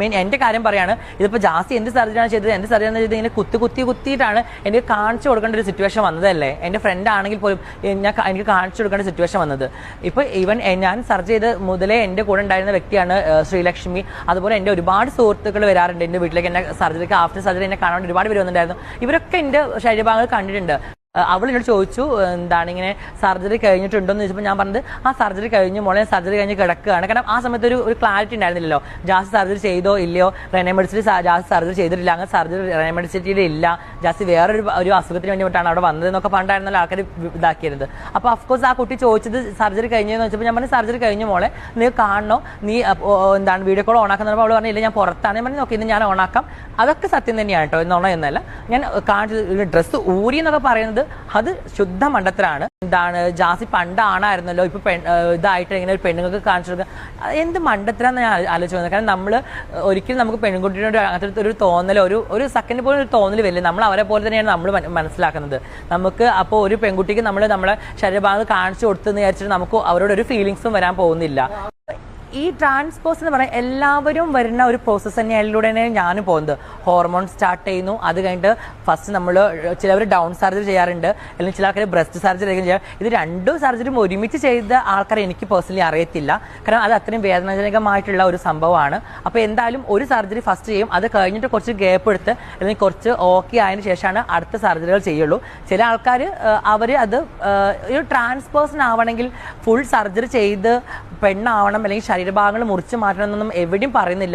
മീൻ എന്റെ കാര്യം പറയാണ് ഇതിപ്പോ ജാസ്തി എന്ത് സർജറിയാണ് ചെയ്തത്? എന്ത് സർജറി ചെയ്തത് ഇങ്ങനെ കുത്തി കുത്തി കുത്തിയിട്ടാണ് എനിക്ക് കാണിച്ചു കൊടുക്കേണ്ട ഒരു സിറ്റുവേഷൻ വന്നതല്ലേ? എന്റെ ഫ്രണ്ട് ആണെങ്കിൽ പോലും ഞാൻ എനിക്ക് കാണിച്ചു കൊടുക്കേണ്ട സിറ്റുവേഷൻ വന്നത്. ഇപ്പൊ ഈവൻ ഞാൻ സർജ് ചെയ്ത് മുതലേ എന്റെ കൂടെ ഉണ്ടായിരുന്ന വ്യക്തിയാണ് ശ്രീലക്ഷ്മി. അതുപോലെ എന്റെ ഒരുപാട് സുഹൃത്തുക്കൾ വരാറുണ്ട് എന്റെ വീട്ടിലേക്ക്. എന്നെ സർജറിക്ക് ആഫ്റ്റർ സർജറി എന്നെ കാണാൻ ഒരുപാട് പേര് വന്നിട്ടുണ്ടായിരുന്നു. ഇവരൊക്കെ എന്റെ ശരീരഭാഗങ്ങൾ കണ്ടിട്ടുണ്ട്. അവൾ എന്നോട് ചോദിച്ചു എന്താണ് ഇങ്ങനെ സർജറി കഴിഞ്ഞിട്ടുണ്ടോ എന്ന് ചോദിച്ചപ്പോൾ ഞാൻ പറഞ്ഞത് ആ സർജറി കഴിഞ്ഞു മോളെ സർജറി കഴിഞ്ഞ് കിടക്കുകയാണ്. കാരണം ആ സമയത്ത് ഒരു ഒരു ക്ലാരിറ്റി ഉണ്ടായിരുന്നില്ലല്ലോ. ജാസ് സർജറി ചെയ്തോ ഇല്ലയോ? റെനമെഡിസിറ്റി ജാസ് സർജറി ചെയ്തിട്ടില്ല. അങ്ങനെ സർജറി റെനമെഡിസിറ്റിയിൽ ഇല്ല. ജാസ്തി വേറൊരു ഒരു അസുഖത്തിന് വേണ്ടിയിട്ടാണ് അവിടെ വന്നത് എന്നൊക്കെ പണ്ടായിരുന്നല്ലോ ആൾക്കാർ ഇതാക്കിയിരുന്നത്. അപ്പോൾ അഫ്കോഴ്സ് ആ കുട്ടി ചോദിച്ചത് സർജറി കഴിഞ്ഞെന്ന് വെച്ചപ്പോൾ ഞാൻ പറഞ്ഞു സർജറി കഴിഞ്ഞ മോളെ. നീ കാണണോ? നീ എന്താണ് വീഡിയോ കോൾ ഓണാക്കുന്നപ്പോൾ അവൾ പറഞ്ഞില്ല ഞാൻ പുറത്താണ്. ഞാൻ പറഞ്ഞു നോക്കി ഇന്ന് ഞാൻ ഓണാക്കാം അതൊക്കെ സത്യം തന്നെയാണ് കേട്ടോ എന്നോണം എന്നല്ല ഞാൻ കാണിച്ചത് ഡ്രസ്സ് ഊരി എന്നൊക്കെ പറയുന്നത് അത് ശുദ്ധ മണ്ടത്തരാണ്. എന്താണ് ജാസി പണ്ട് ആണായിരുന്നല്ലോ ഇപ്പൊ ഇതായിട്ട് ഇങ്ങനെ ഒരു പെണ്ണുങ്ങൾക്ക് കാണിച്ചു കൊടുക്കുക എന്ത് മണ്ടത്തരാന്ന് ഞാൻ ആലോചിച്ച് വന്നത് കാരണം നമ്മൾ ഒരിക്കലും നമുക്ക് പെൺകുട്ടിയോട് അങ്ങനത്തെ ഒരു തോന്നൽ ഒരു ഒരു സെക്കൻഡ് പോലും ഒരു തോന്നൽ വരില്ല. നമ്മൾ അവരെ പോലെ തന്നെയാണ് നമ്മൾ മനസ്സിലാക്കുന്നത്. നമുക്ക് അപ്പോൾ ഒരു പെൺകുട്ടിക്ക് നമ്മൾ നമ്മളെ ശരീരഭാഗം കാണിച്ചു കൊടുത്തെന്ന് വിചാരിച്ചിട്ട് നമുക്ക് അവരോട് ഒരു ഫീലിങ്സും വരാൻ പോകുന്നില്ല. ഈ ട്രാൻസ്പോസ് എന്ന് പറഞ്ഞാൽ എല്ലാവരും വരുന്ന ഒരു പ്രോസസ്സ് തന്നെ തന്നെയാണ് ഞാൻ പോകുന്നത്. ഹോർമോൺ സ്റ്റാർട്ട് ചെയ്യുന്നു. അത് കഴിഞ്ഞിട്ട് ഫസ്റ്റ് നമ്മൾ ചിലവർ ഡൗൺ സർജറി ചെയ്യാറുണ്ട്. അല്ലെങ്കിൽ ചില ആൾക്കാർ ബ്രസ്റ്റ് സർജറി ചെയ്യാം. ഇത് രണ്ടും സർജറിയും ഒരുമിച്ച് ചെയ്ത ആൾക്കാരെ എനിക്ക് പേഴ്സണലി അറിയത്തില്ല. കാരണം അത് അത്രയും വേദനാജനകമായിട്ടുള്ള ഒരു സംഭവമാണ്. അപ്പോൾ എന്തായാലും ഒരു സർജറി ഫസ്റ്റ് ചെയ്യും. അത് കഴിഞ്ഞിട്ട് കുറച്ച് ഗ്യാപ്പ് എടുത്ത് അല്ലെങ്കിൽ കുറച്ച് ഓക്കെ ആയതിനു ശേഷമാണ് അടുത്ത സർജറികൾ ചെയ്യുള്ളൂ. ചില ആൾക്കാർ അവർ അത് ഒരു ട്രാൻസ്പേഴ്സൺ ആവണമെങ്കിൽ ഫുൾ സർജറി ചെയ്ത് പെണ്ണാവണം അല്ലെങ്കിൽ ശരീരഭാഗങ്ങൾ മുറിച്ച് മാറ്റണം എന്നൊന്നും എവിടെയും പറയുന്നില്ല.